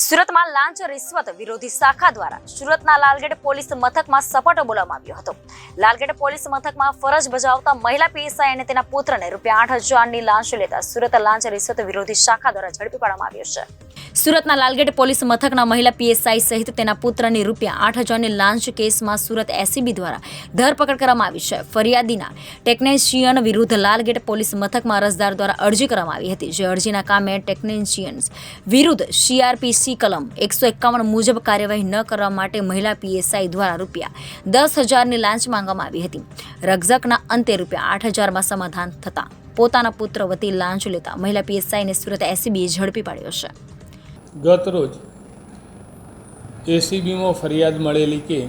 સુરતમાં લાંચ રિશ્વત વિરોધી શાખા દ્વારા સુરતના લાલગેટ પોલીસ મથકમાં સપાટો બોલાવવામાં આવ્યો હતો. લાલગેટ પોલીસ મથકમાં ફરજ બજાવતા મહિલા પીએસઆઈ અને તેના પુત્રને રૂપિયા આઠ હજારની લાંચ લેતા સુરત લાંચ રિશ્વત વિરોધી શાખા દ્વારા ઝડપી પાડવામાં આવ્યો છે. સુરતના લાલગેટ પોલીસ મથકના મહિલા પીએસઆઈ સહિત તેના પુત્રની રૂપિયા આઠ હજારની લાંચ કેસમાં સુરત એસીબી દ્વારા ધરપકડ કરવામાં આવી છે. ફરિયાદીના ટેકનિશિયન વિરુદ્ધ લાલગેટ પોલીસ મથકમાં અરજદાર દ્વારા અરજી કરવામાં આવી હતી, જે અરજીના કામે ટેકનિશિયન્સ વિરુદ્ધ સીઆરપીસી કલમ એકસો એકાવન મુજબ કાર્યવાહી ન કરવા માટે મહિલા પીએસઆઈ દ્વારા રૂપિયા દસ હજારની લાંચ માંગવામાં આવી હતી. રકઝકના અંતે રૂપિયા આઠ હજારમાં સમાધાન થતાં પોતાના પુત્ર વતી લાંચ લેતા મહિલા પીએસઆઈને સુરત એસીબીએ ઝડપી પાડ્યો છે. ગત રોજ એસીબીમાં ફરિયાદ મળેલી કે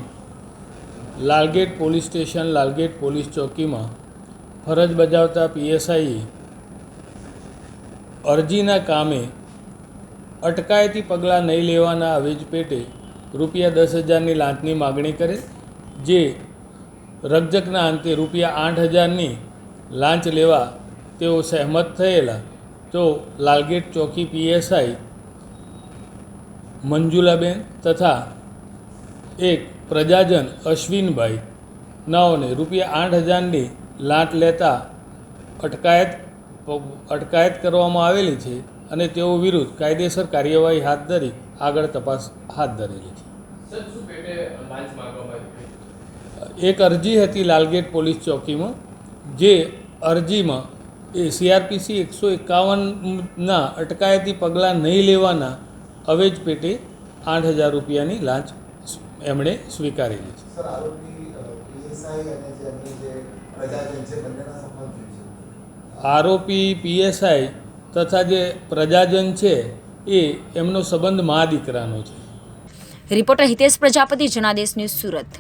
Lalgate police station, Lalgate police ચોકીમાં ફરજ બજાવતા પીએસઆઈએ અરજીના કામે અટકાયતી પગલાં નહીં લેવાના અવેજ પેટે રૂપિયા દસ હજારની લાંચની માગણી કરે, જે રકઝકના અંતે રૂપિયા આઠ હજારની લાંચ લેવા તેઓ સહેમત થયેલા. તો લાલગેટ ચોકી પીએસઆઈ મંજુલાબેન તથા એક પ્રજાજન અશ્વિનભાઈ. નાઓને રૂપિયા આઠ હજારની લાંચ લેતા અટકાયત અટકાયત કરવામાં આવેલી છે અને તેઓ વિરુદ્ધ કાયદેસર કાર્યવાહી હાથ ધરી આગળ તપાસ હાથ ધરેલી છે. એક અરજી હતી લાલગેટ પોલીસ ચોકીમાં જે અરજીમાં એ સીઆરપીસી એકસો એકાવનના અટકાયતી પગલાં નહીં લેવાના અવેજ પેટે આઠ હજાર રૂપિયાની લાંચ એમણે સ્વીકારેલી છે. આરોપી પીએસઆઈ અને જે એમની જે પ્રજાજન છે બંનેના સંબંધ શું છે? આરોપી પીએસઆઈ તથા જે પ્રજાજન છે એ એમનો સંબંધ મા દીકરાનો છે. Reporter Hitesh Prajapati Janadesh news Surat.